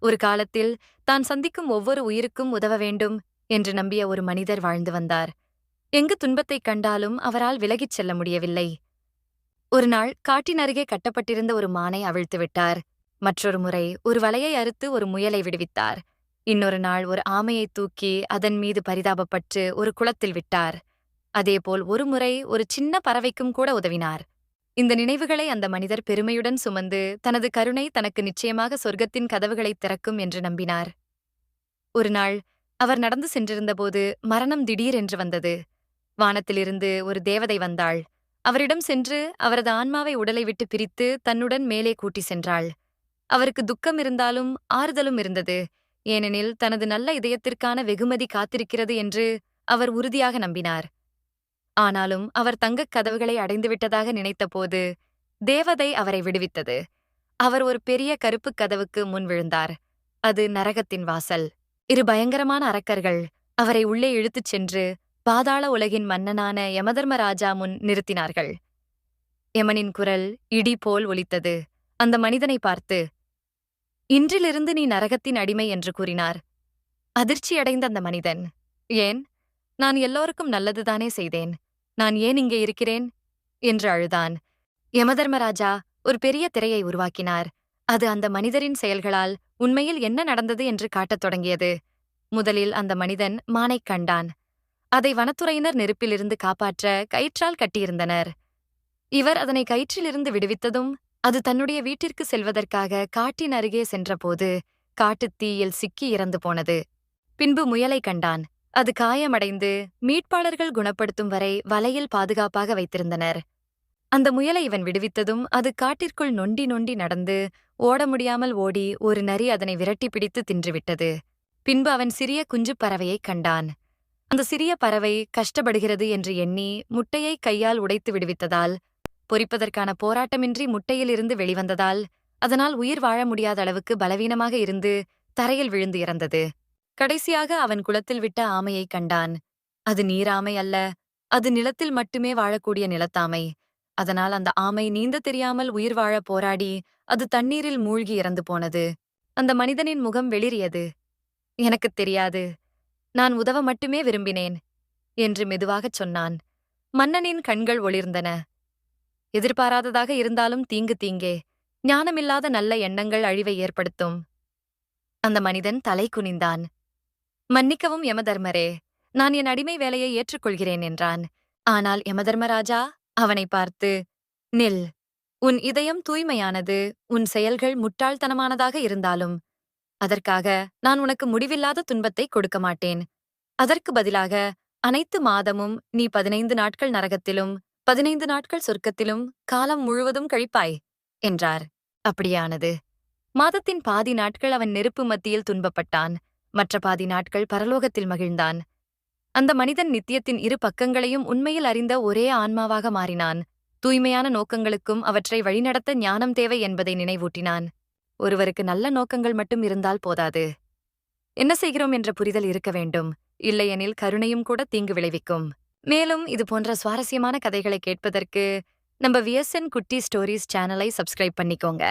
ஒரு காலத்தில் தான் சந்திக்கும் ஒவ்வொரு உயிருக்கும் உதவ வேண்டும் என்று நம்பிய ஒரு மனிதர் வாழ்ந்து வந்தார். எங்கு துன்பத்தைக் கண்டாலும் அவரால் விலகிச் செல்ல முடியவில்லை. ஒரு நாள் காட்டின் அருகே கட்டப்பட்டிருந்த ஒரு மானை அவிழ்த்து விட்டார். மற்றொரு முறை ஒரு வலையை அறுத்து ஒரு முயலை விடுவித்தார். இன்னொரு நாள் ஒரு ஆமையை தூக்கி அதன் மீது பரிதாபப்பட்டு ஒரு குளத்தில் விட்டார். அதேபோல் ஒருமுறை ஒரு சின்ன பறவைக்கும் கூட உதவினார். இந்த நினைவுகளை அந்த மனிதர் பெருமையுடன் சுமந்து தனது கருணை தனக்கு நிச்சயமாக சொர்க்கத்தின் கதவுகளை திறக்கும் என்று நம்பினார். ஒரு நாள் அவர் நடந்து சென்றிருந்தபோது மரணம் திடீரென்று வந்தது. வானத்திலிருந்து ஒரு தேவதை வந்தாள். அவரிடம் சென்று அவரது ஆன்மாவை உடலை விட்டு பிரித்து தன்னுடன் மேலே கூட்டி சென்றாள். அவருக்கு துக்கம் இருந்தாலும் ஆறுதலும் இருந்தது. ஏனெனில் தனது நல்ல இதயத்திற்கான வெகுமதி காத்திருக்கிறது என்று அவர் உறுதியாக நம்பினார். ஆனாலும் அவர் தங்கக் கதவுகளை அடைந்துவிட்டதாக நினைத்தபோது தேவதை அவரை விடுவித்தது. அவர் ஒரு பெரிய கருப்புக் கதவுக்கு முன் விழுந்தார். அது நரகத்தின் வாசல். இரு பயங்கரமான அரக்கர்கள் அவரை உள்ளே இழுத்துச் சென்று பாதாள உலகின் மன்னனான யமதர்மராஜா முன் நிறுத்தினார்கள். யமனின் குரல் இடி போல் ஒலித்தது. அந்த மனிதனை பார்த்து இன்றிலிருந்து நீ நரகத்தின் அடிமை என்று கூறினார். அதிர்ச்சியடைந்த அந்த மனிதன் ஏன்? நான் எல்லோருக்கும் நல்லதுதானே செய்தேன். நான் ஏன் இங்கே இருக்கிறேன்? என்று அழுதான். யமதர்மராஜா ஒரு பெரிய திரையை உருவாக்கினார். அது அந்த மனிதரின் செயல்களால் உண்மையில் என்ன நடந்தது என்று காட்டத் தொடங்கியது. முதலில் அந்த மனிதன் மானைக் கண்டான். அதை வனத்துறையினர் நெருப்பிலிருந்து காப்பாற்ற கயிற்றால் கட்டியிருந்தனர். இவர் அதனை கயிற்றிலிருந்து விடுவித்ததும் அது தன்னுடைய வீட்டிற்கு செல்வதற்காக காட்டின் அருகே சென்றபோது காட்டுத் தீயில் சிக்கி இறந்து போனது. பின்பு முயலை கண்டான். அது காயமடைந்து மீட்பாளர்கள் குணப்படுத்தும் வரை வலையில் பாதுகாப்பாக வைத்திருந்தனர். அந்த முயலை இவன் விடுவித்ததும் அது காட்டிற்குள் நொண்டி நொண்டி நடந்து ஓட முடியாமல் ஓடி ஒரு நரி அதனை விரட்டி பிடித்து தின்றுவிட்டது. பின்பு அவன் சிறிய குஞ்சுப் பறவையைக் கண்டான். அந்த சிறிய பறவை கஷ்டப்படுகிறது என்று எண்ணி முட்டையை கையால் உடைத்து விடுவித்ததால் பொறிப்பதற்கான போராட்டமின்றி முட்டையிலிருந்து வெளிவந்ததால் அதனால் உயிர் வாழ முடியாத அளவுக்கு பலவீனமாக இருந்து தரையில் விழுந்து இறந்தது. கடைசியாக அவன் குளத்தில் விட்ட ஆமையைக் கண்டான். அது நீராமை அல்ல அது நிலத்தில் மட்டுமே வாழக்கூடிய நிலத்தாமை. அதனால் அந்த ஆமை நீந்த தெரியாமல் உயிர் வாழ போராடி அது தண்ணீரில் மூழ்கி இறந்து போனது. அந்த மனிதனின் முகம் வெளிரியது எனக்குத் தெரியாது. நான் உதவ மட்டுமே விரும்பினேன் என்று மெதுவாகச் சொன்னான். மன்னனின் கண்கள் ஒளிர்ந்தன. எதிர்பாராததாக இருந்தாலும் தீங்கு தீங்கே. ஞானமில்லாத நல்ல எண்ணங்கள் அழிவை ஏற்படுத்தும். அந்த மனிதன் தலை குனிந்தான். மன்னிக்கவும் யமதர்மரே நான் என் அடிமை வேலையை ஏற்றுக்கொள்கிறேன் என்றான். ஆனால் யமதர்மராஜா அவனை பார்த்து நில் உன் இதயம் தூய்மையானது உன் செயல்கள் முட்டாள்தனமானதாக இருந்தாலும் அதற்காக நான் உனக்கு முடிவில்லாத துன்பத்தை கொடுக்க மாட்டேன். அதற்கு பதிலாக அனைத்து மாதமும் நீ பதினைந்து நாட்கள் நரகத்திலும் பதினைந்து நாட்கள் சொர்க்கத்திலும் காலம் முழுவதும் கழிப்பாய் என்றார். அப்படியானது. மாதத்தின் பாதி நாட்கள் அவன் நெருப்பு மத்தியில் துன்பப்பட்டான். மற்ற பாதி நாட்கள் பரலோகத்தில் மகிழ்ந்தான். அந்த மனிதன் நித்தியத்தின் இரு பக்கங்களையும் உண்மையில் அறிந்த ஒரே ஆன்மாவாக மாறினான். தூய்மையான நோக்கங்களுக்கும் அவற்றை வழிநடத்த ஞானம் தேவை என்பதை நினைவூட்டினான். ஒருவருக்கு நல்ல நோக்கங்கள் மட்டும் இருந்தால் போதாது. என்ன செய்கிறோம் என்ற புரிதல் இருக்க வேண்டும். இல்லையெனில் கருணையும் கூட தீங்கு விளைவிக்கும். மேலும் இது போன்ற சுவாரஸ்யமான கதைகளை கேட்பதற்கு நம்ம விஎஸ்என் குட்டி ஸ்டோரிஸ் சேனலை சப்ஸ்கிரைப் பண்ணிக்கோங்க.